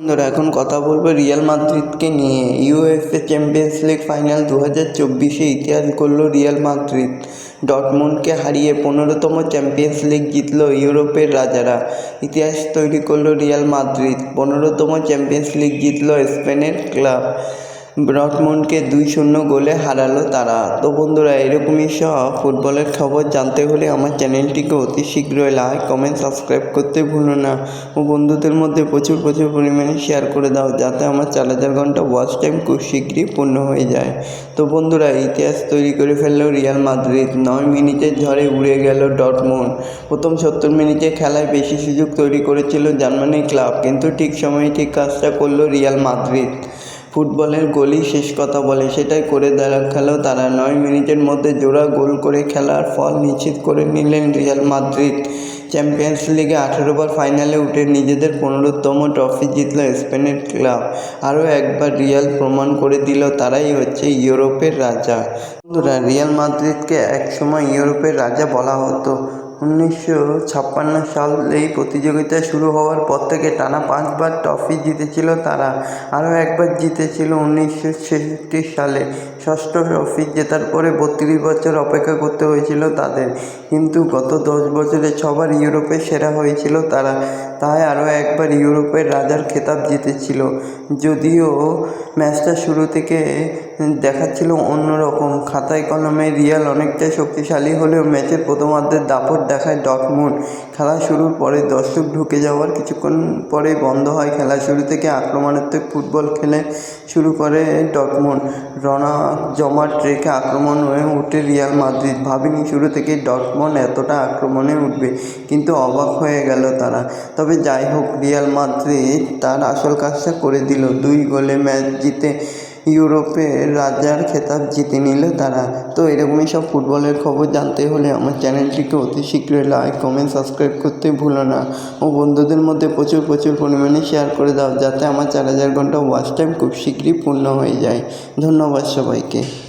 বন্ধুরা, এখন কথা বলব রিয়াল মাদ্রিদকে নিয়ে। ইউএফএ চ্যাম্পিয়ন্স লিগ ফাইনাল দু হাজার চব্বিশে ইতিহাস করল রিয়াল মাদ্রিদ ডটমুন্ডকে হারিয়ে পনেরোতম চ্যাম্পিয়ন্স লিগ জিতল ইউরোপের রাজারা। ইতিহাস তৈরি করল রিয়াল মাদ্রিদ পনেরোতম চ্যাম্পিয়ন্স লিগ জিতল স্পেনের ক্লাব। ডটমুন্ডকে দুই শূন্য গোলে হারালো তারা। তো বন্ধুরা, এরকমই সব ফুটবলের খবর জানতে হলে আমার চ্যানেলটিকে অতি শীঘ্রই লাইক কমেন্ট সাবস্ক্রাইব করতে ভুলো না। ও বন্ধুদের মধ্যে প্রচুর প্রচুর পরিমাণে শেয়ার করে দাও যাতে আমার চার হাজার ঘণ্টা ওয়াচ টাইম খুব শীঘ্রই পূর্ণ হয়ে যায়। তো বন্ধুরা, ইতিহাস তৈরি করে ফেলল রিয়াল মাদ্রিদ। নয় মিনিটের ঝড়ে উড়ে গেল ডটমুন্ড প্রথম সত্তর মিনিটে খেলায় বেশি সুযোগ তৈরি করেছিল জার্মানি ক্লাব, কিন্তু ঠিক সময়ে ঠিক কাজটা করল রিয়াল মাদ্রিদ। ফুটবলের গোলই শেষ কথা বলে, সেটাই করে দেখাল তারা। নয় মিনিটের মধ্যে জোড়া গোল করে খেলার ফল নিশ্চিত করে নিলেন রিয়াল মাদ্রিদ। চ্যাম্পিয়ন্স লিগে আঠেরো বার ফাইনালে উঠে নিজেদের পনেরোতম ট্রফি জিতল স্পেনের ক্লাব। আরও একবার রিয়াল প্রমাণ করে দিল তারাই হচ্ছে ইউরোপের রাজা। বন্ধুরা, রিয়াল মাদ্রিদকে একসময় ইউরোপের রাজা বলা হতো। উনিশশো ছাপ্পান্ন সাল এই প্রতিযোগিতা শুরু হওয়ার পর থেকে টানা পাঁচবার ট্রফি জিতেছিল তারা। আরও একবার জিতেছিল উনিশশো ছেষট্টি সালে। ষষ্ঠ ট্রফি জেতার পরে বত্রিশ বছর অপেক্ষা করতে হয়েছিল তাদের। কিন্তু গত দশ বছরে ছবার ইউরোপে সেরা হয়েছিল তারা। তাই আরও একবার ইউরোপের রাজার খেতাব জিতেছিল। যদিও ম্যাচটা শুরু থেকে দেখাচ্ছিল অন্যরকম। খাতায় কলমে রিয়াল অনেকটাই শক্তিশালী হলেও ম্যাচের প্রথমার্ধের দাপট দেখায় ডটমুন্ড খেলা শুরুর পরে দর্শক ঢুকে যাওয়ার কিছুক্ষণ পরে বন্ধ হয় খেলা। শুরু থেকে আক্রমণাত্মক ফুটবল খেলে শুরু করে ডটমুন্ড রনা জমাট রেখে আক্রমণ হয়ে ওঠে রিয়াল মাদ্রিদ। ভাবেনি শুরু থেকে ডটমন্ড এতটা আক্রমণে উঠবে, কিন্তু অবাক হয়ে গেল তারা। তবে যাই হোক, রিয়াল মাদ্রিদ তার আসল কাজটা করে দিল। দুই গোলে ম্যাচ জিতে ইউরোপের রাজার খেতাব জিতে নিল তারা। তো এরকমই সব ফুটবলের খবর জানতে হলে আমার চ্যানেলটিকে অতি শীঘ্রই লাইক কমেন্ট সাবস্ক্রাইব করতে ভুলো না। ও বন্ধুদের মধ্যে প্রচুর প্রচুর পরিমাণে শেয়ার করে দাও যাতে আমার চার হাজার ঘণ্টা ওয়াচ টাইম খুব শীঘ্রই পূর্ণ হয়ে যায়। ধন্যবাদ সবাইকে।